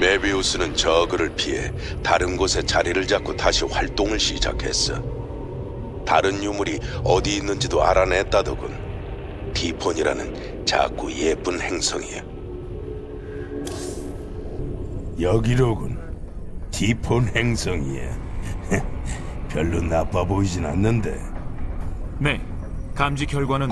메비우스는 저그를 피해 다른 곳에 자리를 잡고 다시 활동을 시작했어. 다른 유물이 어디 있는지도 알아냈다더군. 티폰이라는 작고 예쁜 행성이야. 여기로군. 디폰 행성이야. 별로 나빠 보이진 않는데. 네, 감지 결과는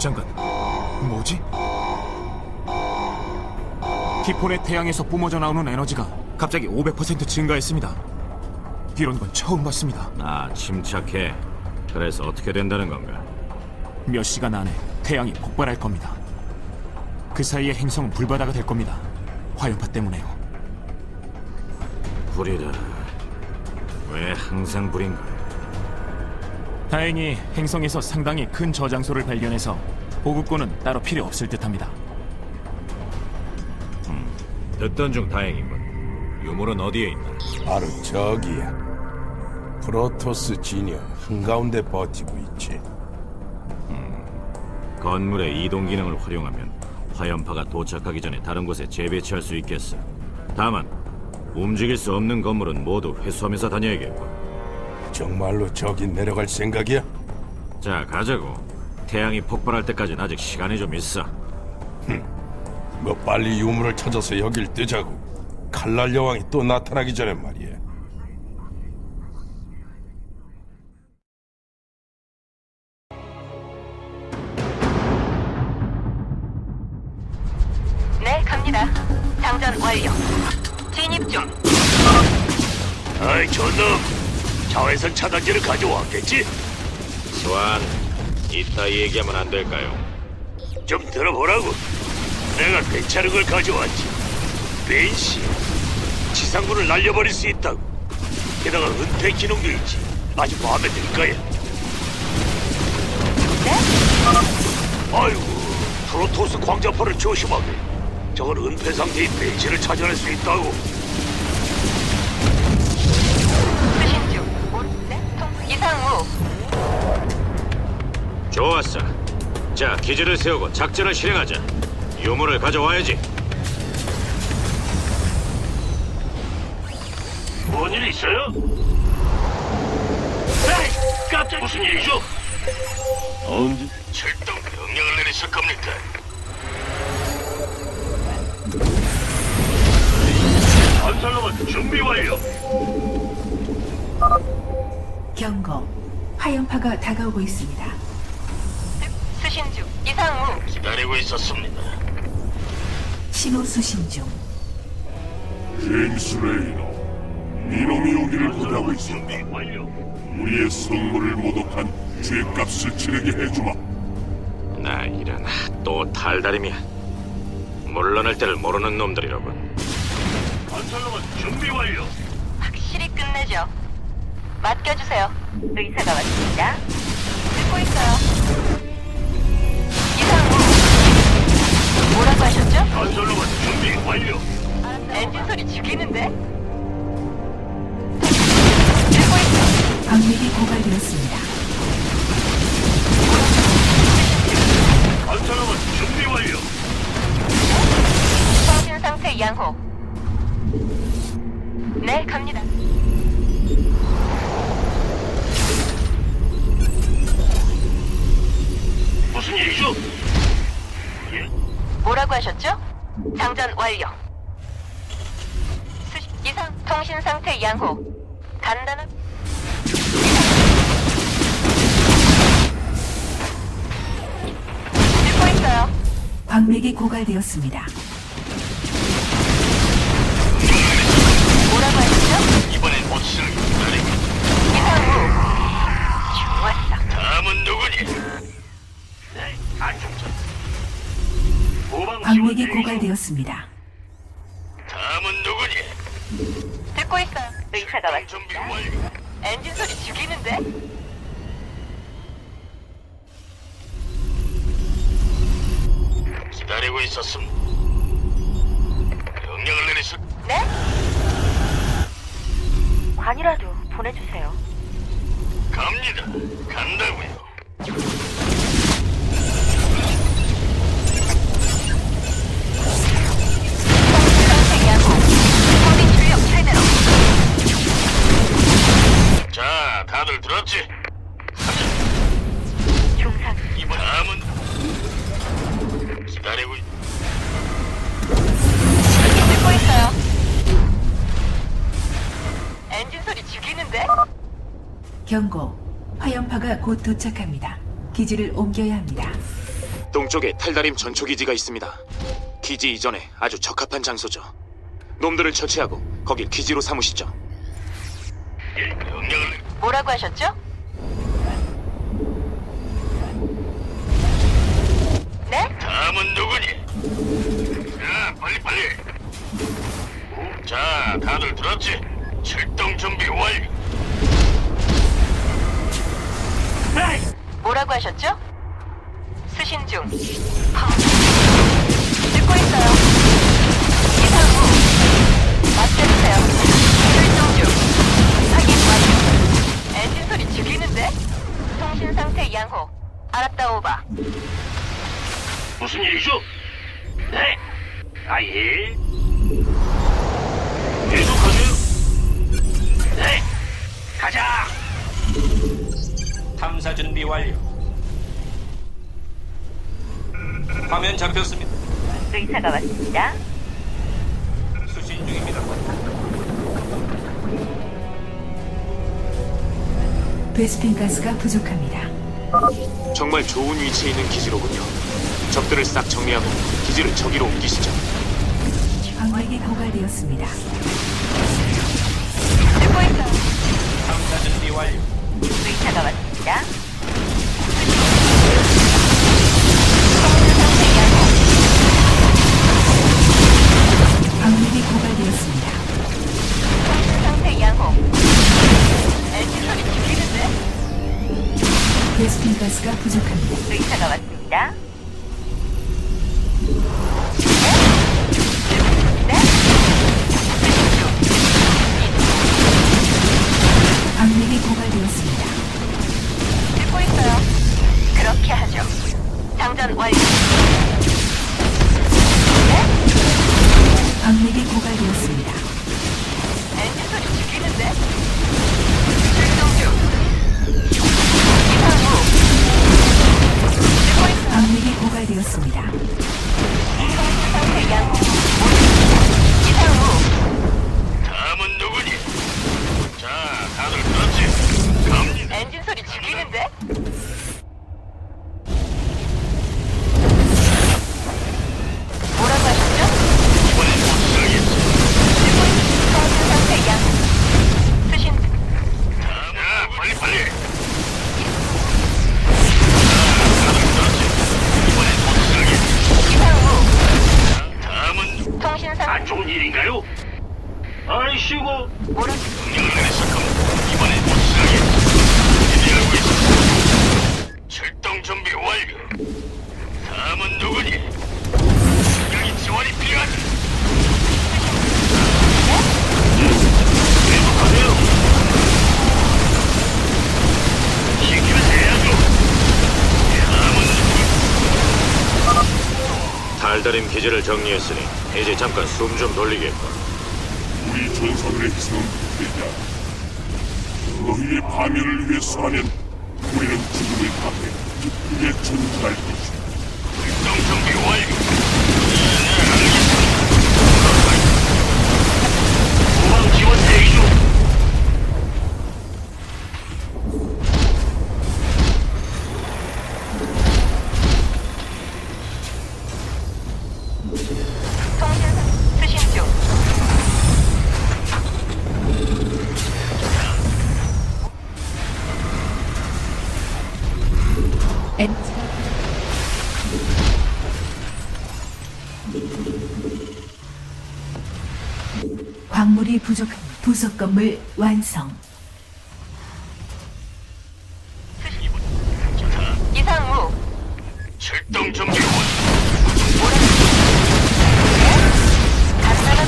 잠깐, 뭐지? 티폰의 태양에서 뿜어져 나오는 에너지가 갑자기 500% 증가했습니다. 이런 건 처음 봤습니다. 아, 침착해. 그래서 어떻게 된다는 건가? 몇 시간 안에 태양이 폭발할 겁니다. 그 사이에 행성은 불바다가 될 겁니다. 화염파 때문에요. 불이다. 왜 항상 불인가? 다행히 행성에서 상당히 큰 저장소를 발견해서 보급고는 따로 필요 없을 듯합니다. 듣던 중 다행이군. 유물은 어디에 있나? 바로 저기야. 프로토스 진영 한가운데 버티고 있지. 건물의 이동 기능을 활용하면 화염파가 도착하기 전에 다른 곳에 재배치할 수 있겠어. 다만 움직일 수 없는 건물은 모두 회수하면서 다녀야겠군. 정말로 저기 내려갈 생각이야? 자, 가자고. 태양이 폭발할 때까지는 아직 시간이 좀 있어. 뭐 빨리 유물을 찾아서 여길 뜨자고. 칼날 여왕이 또 나타나기 전에 말이야. 네, 갑니다. 장전 완료. 진입 중. 아이 저놈 자외선 차단제를 가져왔겠지? 스완, 이따 얘기하면 안 될까요? 좀 들어보라고 내가 괜찮은 걸 가져왔지 벤시 지상군을 날려버릴 수 있다고 게다가 은폐 기능도 있지 아주 마음에 들 거야 아이고 프로토스 광자포를 조심하게 저건 은폐 상태인 벤시를 찾아낼 수 있다고 수신 중. 네? 통 이상우. 좋았어. 자, 기지를 세우고 작전을 실행하자. 유물을 가져와야지. 뭔 일 있어요? 에이 깜짝 무슨 일이죠? 언제? 출동 명령을 내리실 겁니까? 건설로만 준비 완료. 경고. 화염파가 다가오고 있습니다. 수신 중. 이상우. 기다리고 있었습니다. 신호 수신 중. 제임스 레이너, 이놈이 오기를. 준비 완료. 우리의 성물을 모독한 죄값을 치르게 해주마. 나 이런 또 달다림이야. 물러날 때를 모르는 놈들이로군. 건설로만 준비 완료. 확실히 끝내죠. 맡겨주세요. 의사가 왔습니다. 듣고 있어요. 뭐라고 하셨죠? 건설로만 준비 완료. 엔진 소리 죽이는데? 듣고 있어. 방력이 고갈되었습니다. 건설로만 준비 완료. 통신 상태 양호. 네, 갑니다. 무슨 일이죠? 예, 뭐라고 하셨죠? 장전 완료. 수신 이상 통신 상태 양호. 간단한. 방력이 고갈되었습니다. 중. 고갈되었습니다. 다음은 누구니? 듣고 있어요. 의사가 왔습니다. 엔진 소리 죽이는데? 기다리고 있었음. 명령을 내리실. 네? 관이라도 보내주세요. 갑니다. 간다고요. 다들 들었지? 중상 이번 암은 기다리고 있고 있어요. 엔진 소리 죽이는데? 경고. 화염파가 곧 도착합니다. 기지를 옮겨야 합니다. 동쪽에 탈다림 전초기지가 있습니다. 기지 이전에 아주 적합한 장소죠. 놈들을 처치하고 거길 기지로 삼으시죠. 예, 명령을 뭐라고 하셨죠? 네? 다음은 누구니? 자, 빨리 빨리. 자, 다들 들었지? 출동 준비 완료. 뭐라고 하셨죠? 수신 중. 하. 듣고 있어요. 이상 후. 맞춰주세요. 소리 죽이는데? 통신 상태 양호. 알았다 오바. 무슨 일이죠? 네. 아예. 계속하세요. 네. 가자. 탐사 준비 완료. 화면 잡혔습니다. 의사가 왔습니다. 수신 중입니다. 베스핀 가스가 부족합니다. 정말 좋은 위치에 있는 기지로군요. 적들을 싹 정리하고 기지를 저기로 옮기시죠. 광맥이 고갈되었습니다. 듣고 있어요. 탐사 준비 완료. 의사가 왔습니다. 아이씨고. 뭐라 명령을 내렸을 겁니다. 이번엔 못 살겠지. 기대하고 있어. 출동 준비 완료. 다음은 누구니? 여기 지원이 필요하다. 계속하세요. 시키면 해야죠. 다음은 누구? 달다림 기지를 정리했으니 이제 잠깐 숨 좀 돌리겠고. 우리 전사들의 희생은 되냐? 너희의 파멸을 위해서라면 우리는 죽음을 답해 기쁘게 전진할 것이다. 출동 준비 완료. 부속 건물 완성. 이상 후. 출동 준비 완료. 간단한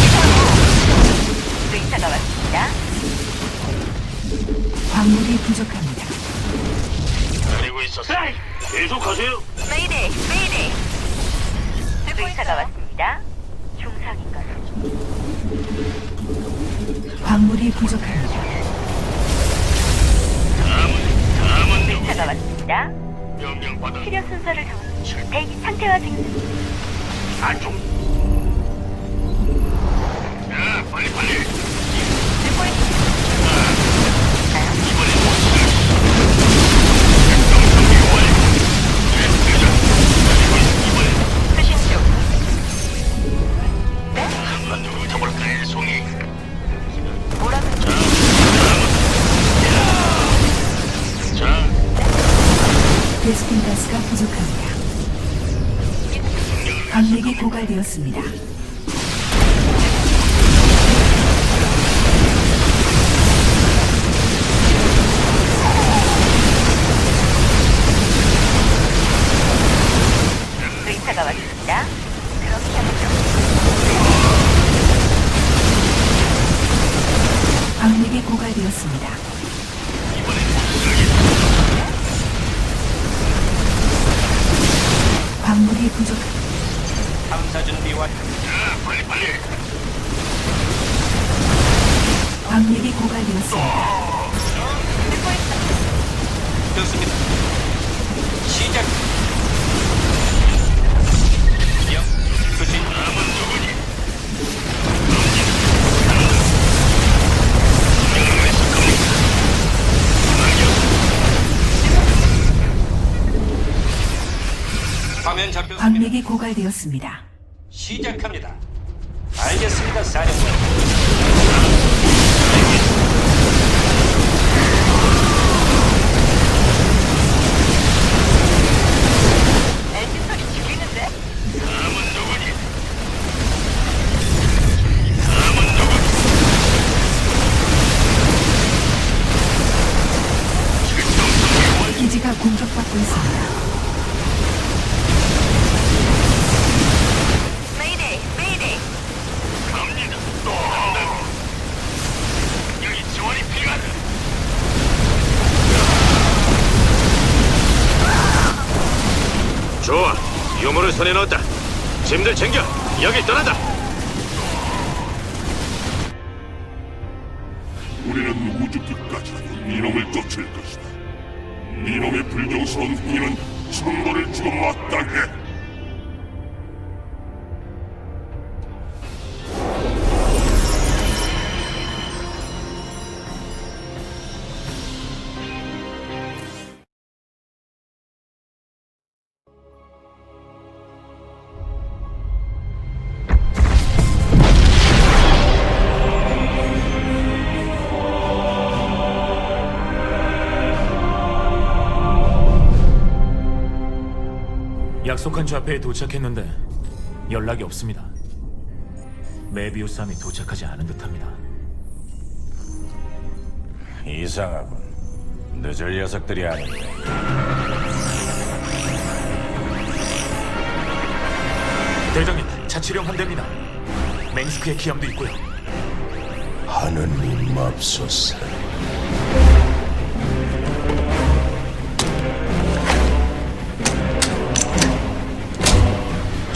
이상 후. 의사가 왔습니다. 광물이 부족합니다. 그리고 있었어. 계속하세요. 메이데이, 메이데이. 의사가 왔습니다. 중상인가요? 광물이 부족합니다. 의사가 왔습니다. 명령 받아. 치료 순서를 정 대기 상태와 증상. 안쪽. 자, 빨리 빨리. 고갈되었습니다. 화면 잡혔습니다. 광맥이 고갈되었습니다. 시작합니다. 알겠습니다, 사령관. 손에 넣었다. 짐들 챙겨. 여길 떠난다. 우리는 우주 끝까지 이놈을 쫓을 것이다. 이놈의 불경스러운 행위는 천벌을 주고 마땅해. 약속한 좌표에 도착했는데 연락이 없습니다. 메비우스함이 도착하지 않은 듯합니다. 이상하군. 늦을 녀석들이 아닌데. 대장님, 자치령 함대입니다. 맹스크의 기함도 있고요. 하느님 맙소사.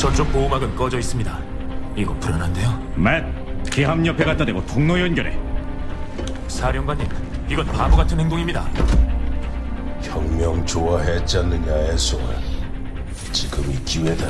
저쪽 보호막은 꺼져 있습니다. 이거 불안한데요? 맷, 기함 옆에 갖다 대고 통로 연결해. 사령관님, 이건 바보 같은 행동입니다. 혁명 좋아했지 않느냐 애송아. 지금이 기회다.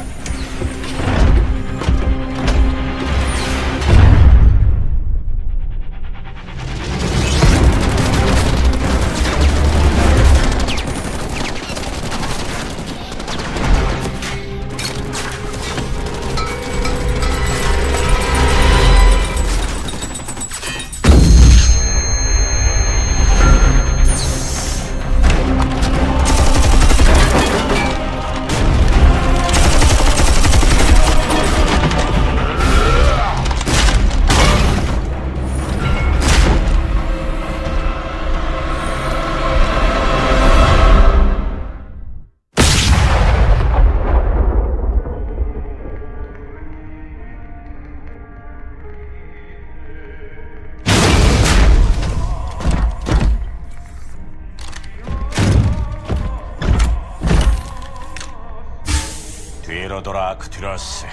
돌아 아크투러스.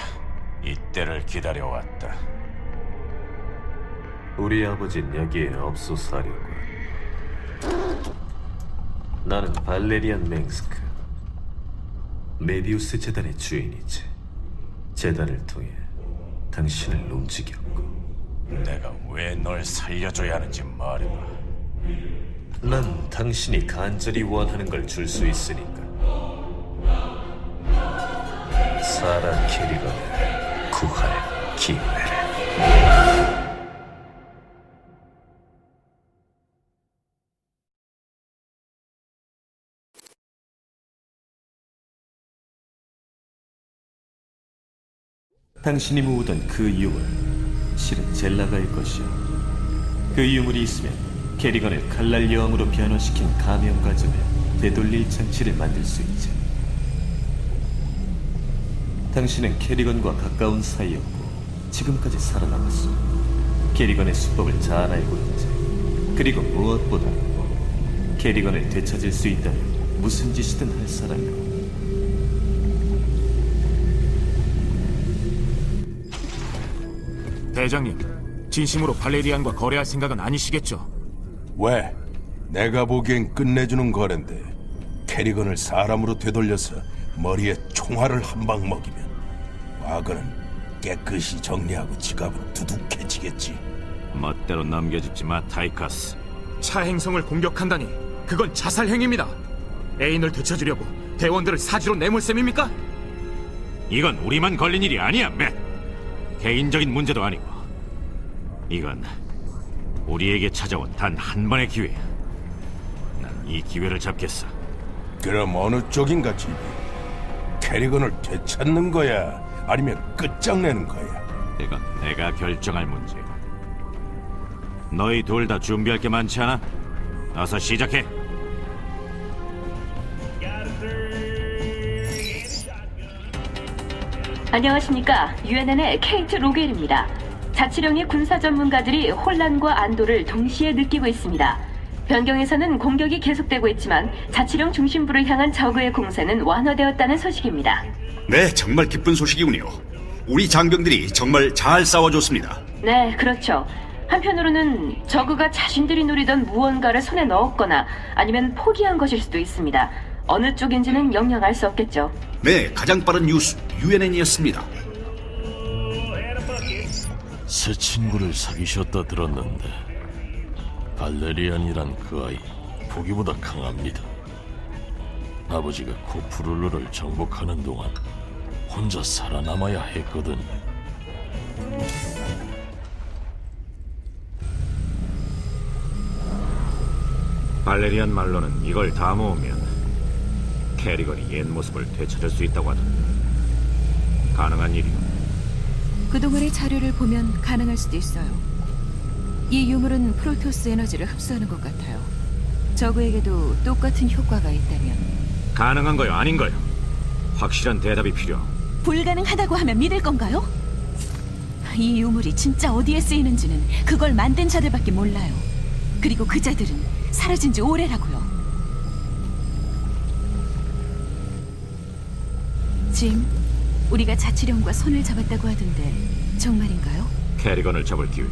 이때를 기다려왔다. 우리 아버진 여기에 없소 사령관. 나는 발레리안 맹스크. 메비우스 재단의 주인이지. 재단을 통해 당신을 움직였고, 내가 왜 널 살려줘야 하는지 말해봐. 난 당신이 간절히 원하는 걸 줄 수 있으니까. 사라 캐리건을 구할 기회를. 당신이 모으던 그 유물, 실은 젤라가일 것이요. 그 유물이 있으면 캐리건을 칼날 여왕으로 변화시킨 감염과정을 되돌릴 장치를 만들 수 있지. 당신은 캐리건과 가까운 사이였고 지금까지 살아남았어. 캐리건의 수법을 잘 알고 있지. 그리고 무엇보다 캐리건을 되찾을 수 있다면 무슨 짓이든 할 사람이고. 대장님, 진심으로 발레리안과 거래할 생각은 아니시겠죠? 왜? 내가 보기엔 끝내주는 거랜데 캐리건을 사람으로 되돌려서 머리에 총알을 한 방 먹이면 과거는 깨끗이 정리하고 지갑은 두둑해지겠지. 멋대로 넘겨짚지 마, 타이커스. 차 행성을 공격한다니 그건 자살 행위입니다. 애인을 되찾으려고 대원들을 사지로 내몰 셈입니까? 이건 우리만 걸린 일이 아니야, 맷. 개인적인 문제도 아니고. 이건 우리에게 찾아온 단 한 번의 기회야. 난 이 기회를 잡겠어. 그럼 어느 쪽인가 집이? 캐리건을 되찾는 거야? 아니면 끝장내는 거야? 이건 내가 결정할 문제. 너희 둘 다 준비할 게 많지 않아? 어서 시작해. 안녕하십니까. UNN의 케이트 로겔입니다. 자치령의 군사 전문가들이 혼란과 안도를 동시에 느끼고 있습니다. 변경에서는 공격이 계속되고 있지만 자치령 중심부를 향한 적의 공세는 완화되었다는 소식입니다. 네, 정말 기쁜 소식이군요. 우리 장병들이 정말 잘 싸워줬습니다. 네, 그렇죠. 한편으로는 저그가 자신들이 누리던 무언가를 손에 넣었거나 아니면 포기한 것일 수도 있습니다. 어느 쪽인지는 영영 알 수 없겠죠. 네, 가장 빠른 뉴스 UNN이었습니다. 새 친구를 사귀셨다 들었는데 발레리안이란 그 아이 보기보다 강합니다. 아버지가 코프룰루를 정복하는 동안 혼자 살아남아야 했거든. 발레리안 말로는 이걸 다 모으면 캐리건이 옛 모습을 되찾을 수 있다고 하던데 가능한 일이오. 그동안의 자료를 보면 가능할 수도 있어요. 이 유물은 프로토스 에너지를 흡수하는 것 같아요. 저그에게도 똑같은 효과가 있다면 가능한 거요, 아닌 거요? 확실한 대답이 필요하오. 불가능하다고 하면 믿을 건가요? 이 유물이 진짜 어디에 쓰이는지는 그걸 만든 자들밖에 몰라요. 그리고 그 자들은 사라진 지 오래라고요. 짐, 우리가 자치령과 손을 잡았다고 하던데 정말인가요? 캐리건을 잡을 기회.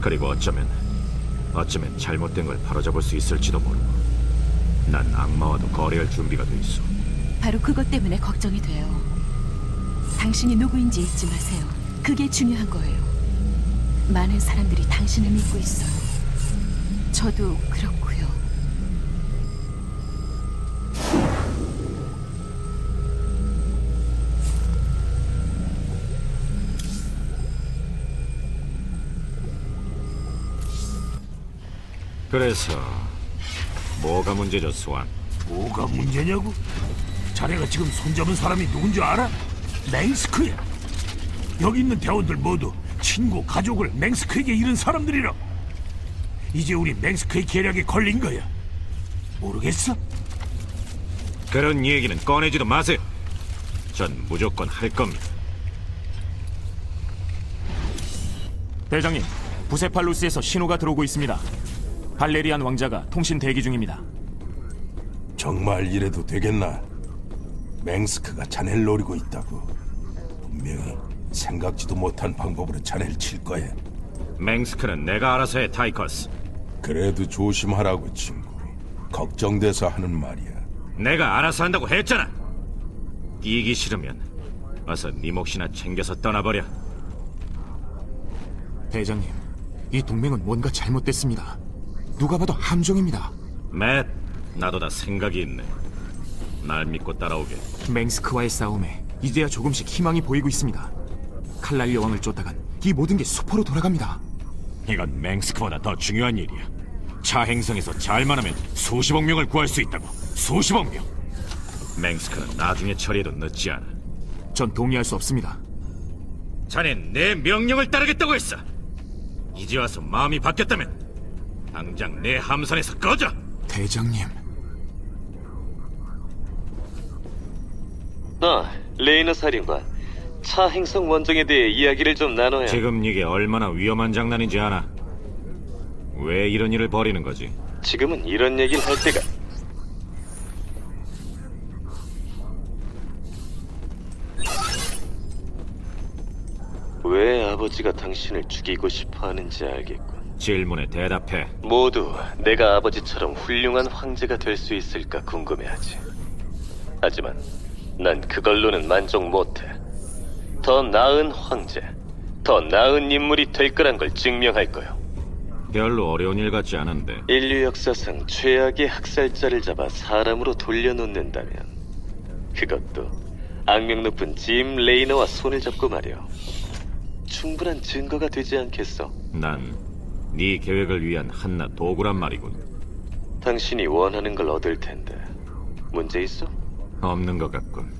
그리고 어쩌면 어쩌면 잘못된 걸 바로잡을 수 있을지도 모르고. 난 악마와도 거래할 준비가 돼 있어. 바로 그것 때문에 걱정이 돼요. 당신이 누구인지 잊지 마세요. 그게 중요한 거예요. 많은 사람들이 당신을 믿고 있어요. 저도 그렇고요. 그래서 뭐가 문제죠, 수완? 뭐가 문제냐고? 자네가 지금 손잡은 사람이 누군지 알아? 맹스크야. 여기 있는 대원들 모두 친구, 가족을 맹스크에게 잃은 사람들이라. 이제 우리 맹스크의 계략에 걸린 거야. 모르겠어? 그런 얘기는 꺼내지도 마세요. 전 무조건 할 겁니다. 대장님, 부세팔루스에서 신호가 들어오고 있습니다. 발레리안 왕자가 통신 대기 중입니다. 정말 이래도 되겠나? 맹스크가 자네를 노리고 있다고. 분명히 생각지도 못한 방법으로 자네를 칠 거야. 맹스크는 내가 알아서 해, 타이커스. 그래도 조심하라고 친구. 걱정돼서 하는 말이야. 내가 알아서 한다고 했잖아. 이기 싫으면 어서 네 몫이나 챙겨서 떠나버려. 대장님, 이 동맹은 뭔가 잘못됐습니다. 누가 봐도 함정입니다. 맷, 나도 다 생각이 있네. 날 믿고 따라오게. 맹스크와의 싸움에 이제야 조금씩 희망이 보이고 있습니다. 칼날 여왕을 쫓다간 이 모든 게 수포로 돌아갑니다. 이건 맹스크보다 더 중요한 일이야. 차 행성에서 잘만 하면 수십억 명을 구할 수 있다고. 수십억 명. 맹스크는 나중에 처리해도 늦지 않아. 전 동의할 수 없습니다. 자넨 내 명령을 따르겠다고 했어. 이제 와서 마음이 바뀌었다면 당장 내 함선에서 꺼져. 대장님. 아, 레이너 사령관. 차 행성 원정에 대해 이야기를 좀 나눠야. 지금 이게 얼마나 위험한 장난인지 아나? 왜 이런 일을 벌이는 거지? 지금은 이런 얘기를 할 때가. 왜 아버지가 당신을 죽이고 싶어 하는지 알겠군. 질문에 대답해. 모두 내가 아버지처럼 훌륭한 황제가 될 수 있을까 궁금해하지. 하지만 난 그걸로는 만족 못해. 더 나은 황제, 더 나은 인물이 될 거란 걸 증명할 거요. 별로 어려운 일 같지 않은데. 인류 역사상 최악의 학살자를 잡아 사람으로 돌려놓는다면 그것도 악명 높은 짐 레이너와 손을 잡고 말이오. 충분한 증거가 되지 않겠어? 난 네 계획을 위한 한낱 도구란 말이군. 당신이 원하는 걸 얻을 텐데 문제 있어? 없는 것 같군.